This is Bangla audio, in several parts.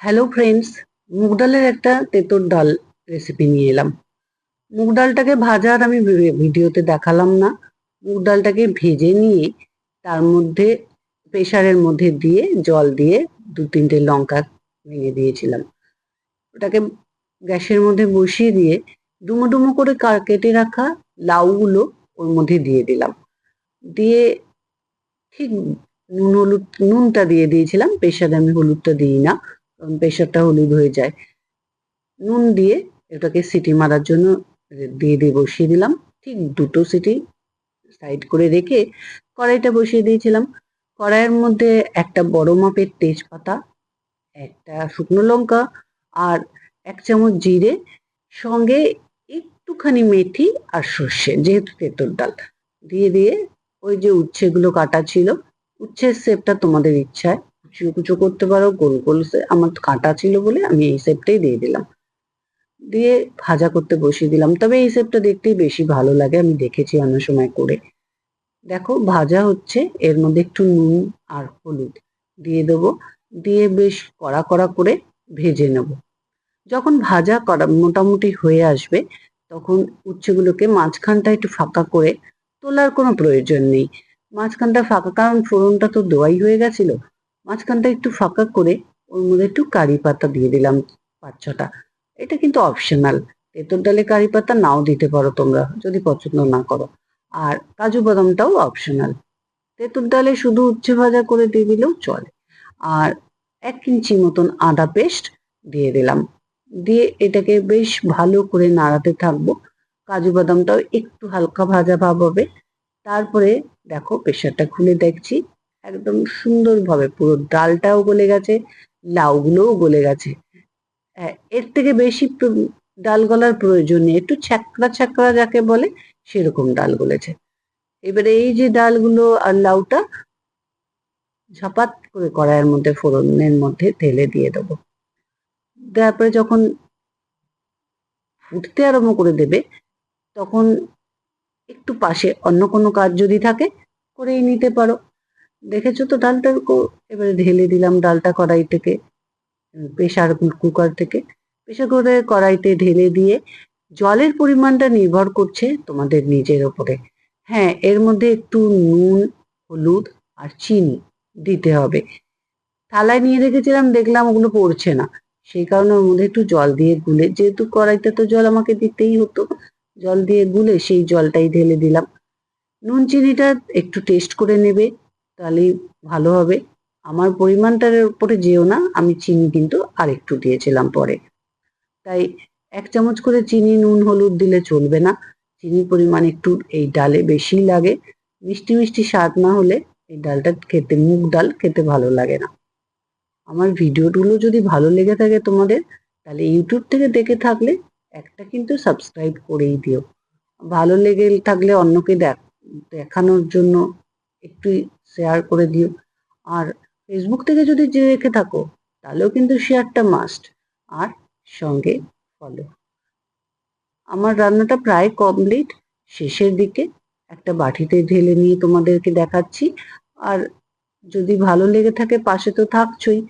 হ্যালো ফ্রেন্ডস মুগ ডালের একটা তেঁতোর ডাল রেসিপি নিয়ে এলাম। মুগ ডালটাকে ভাজা আর আমি ভিডিওতে দেখালাম না। মুগ ডালটাকে ভেজে নিয়ে তার মধ্যে প্রেশারের মধ্যে দিয়ে জল দিয়ে দু তিনটে লঙ্কা ভেঙে দিয়েছিলাম। ওটাকে গ্যাসের মধ্যে বসিয়ে দিয়ে ডুমো ডুমো করে কেটে রাখা লাউগুলো ওর মধ্যে দিয়ে দিলাম। দিয়ে ঠিক নুন হলুদ, নুনটা দিয়ে দিয়েছিলাম। প্রেশারে আমি হলুদটা দিই না। প্রেশারটা হলুদ হয়ে যায়। নুন দিয়ে এটাকে সিটি মারার জন্য দিয়ে দিয়ে বসিয়ে দিলাম। ঠিক দুটো সিটি সাইড করে রেখে কড়াইটা বসিয়ে দিয়েছিলাম। কড়াইয়ের মধ্যে একটা বড় মাপের তেজপাতা, একটা শুকনো লঙ্কা আর এক চামচ জিরে, সঙ্গে একটুখানি মেথি আর সর্ষে, যেহেতু তেঁতুর ডাল। দিয়ে দিয়ে ওই যে উচ্ছেগুলো কাটা ছিল, উচ্ছের শেপটা তোমাদের ইচ্ছায় কুচো করতে পারো গোল গোল আমার কাটা ছিল বলে আমি এই শেপটাই দিয়ে দিলাম। দিয়ে ভাজা করতে বসিয়ে দিলাম। তবে এই শেপটা দেখতেই বেশি ভালো লাগে, আমি দেখেছি অন্য সময় করে। দেখো, ভাজা হচ্ছে, এর মধ্যে একটু নুন আর হলুদ দিয়ে দেবো। দিয়ে বেশ কড়া কড়া করে ভেজে নেব। যখন ভাজা করা মোটামুটি হয়ে আসবে, তখন উচ্ছেগুলোকে মাঝখানটা একটু ফাঁকা করে তোলার কোনো প্রয়োজন নেই। মাঝখানটা ফাঁকা, কারণ ফোড়নটা তো দোয়াই হয়ে গেছিল। মাঝখানটা একটু ফাঁকা করে ওর মধ্যে একটু কারি পাতা দিয়ে দিলাম পাঁচ ছটা। এটা কিন্তু অপশনাল তেঁতুর ডালে কারি পাতা নাও দিতে পারো তোমরা, যদি পছন্দ না করো। আর কাজু বাদামটাও অপশনাল তেঁতুর ডালে শুধু উচ্ছে ভাজা করে দিয়ে দিলেও চলে। আর এক ইঞ্চি মতন আদা পেস্ট দিয়ে দিলাম। দিয়ে এটাকে বেশ ভালো করে নাড়াতে থাকব। কাজু বাদামটাও একটু হালকা ভাজা ভাব হবে। তারপরে দেখো প্রেশারটা খুলে দেখছি। একদম সুন্দরভাবে পুরো ডালটাও গলে গেছে লাউগুলোও গলে গেছে। হ্যাঁ, এর থেকে বেশি ডাল গলার প্রয়োজন নেই। একটু ছ্যাকড়া ছ্যাকড়া যাকে বলে সেরকম ডাল গলেছে। এবারে এই যে ডালগুলো আর লাউটা ঝাপাত করে কড়াইয়ের মধ্যে ফোড়নের মধ্যে ঢেলে দিয়ে দেবো। তারপরে যখন ফুটতে আরম্ভ করে দেবে তখন একটু পাশে অন্য কোনো কাজ যদি থাকে করেই নিতে পারো। দেখেছ তো ডালটা? এবারে ঢেলে দিলাম ডালটা কড়াই থেকে প্রেশার কুকার থেকে। প্রেশার করে কড়াইতে ঢেলে দিয়ে জলের পরিমাণটা নির্ভর করছে তোমাদের নিজের ওপরে। হ্যাঁ এর মধ্যে একটু নুন, হলুদ আর চিনি দিতে হবে। থালায় নিয়ে রেখেছিলাম, দেখলাম ওগুলো পড়ছে না। সেই কারণে ওর মধ্যে একটু জল দিয়ে গুলে, যেহেতু কড়াইতে তো জল আমাকে দিতেই হতো, জল দিয়ে গুলে সেই জলটাই ঢেলে দিলাম। নুন, চিনিটা একটু টেস্ট করে নেবে। তাহলেই ভালো হবে। আমার পরিমাণটার উপরে যেও না, আমি চিনি কিন্তু আর একটু দিয়েছিলাম পরে। তাই এক চামচ করে চিনি, নুন, হলুদ দিলে চলবে না। চিনির পরিমাণ একটু এই ডালে বেশি লাগে। মিষ্টি মিষ্টি স্বাদ না হলে এই ডালটা খেতে, মুগ ডাল খেতে ভালো লাগে না। আমার ভিডিওগুলো যদি ভালো লেগে থাকে তোমাদের, তাহলে ইউটিউব থেকে দেখে থাকলে একটা কিন্তু সাবস্ক্রাইব করেই দিও। ভালো লেগে থাকলে অন্যকে দেখ, দেখানোর জন্য একটু শেয়ার করে দিও। আর ফেসবুক থেকে যদি যে রেখে থাকো, তাহলেও কিন্তু শেয়ারটা মাস্ট আর সঙ্গে ফলো আমার রান্নাটা প্রায় কমপ্লিট শেষের দিকে একটা বাটিতে ঢেলে নিয়ে তোমাদেরকে দেখাচ্ছি। আর যদি ভালো লেগে থাকে, পাশে তো থাকছই।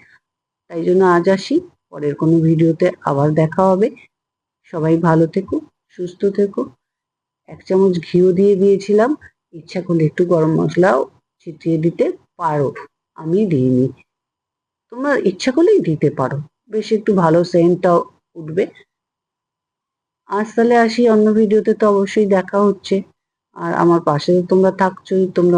তাই জন্য আজ আসি। পরের কোনো ভিডিওতে আবার দেখা হবে। সবাই ভালো থেকো, সুস্থ থেকো। এক চামচ ঘিও দিয়ে দিয়েছিলাম। ইচ্ছা করলে একটু গরম মশলাও ছিটিয়ে দিতে পারো। আমি দিইনি। তোমরা ইচ্ছা করলেই দিতে পারো। বেশ একটু ভালো সেন্টটাও উঠবে। আজ তাহলে আসি। অন্য ভিডিওতে তো অবশ্যই দেখা হচ্ছে। আর আমার পাশে তোমরা থাকছোই। তোমরা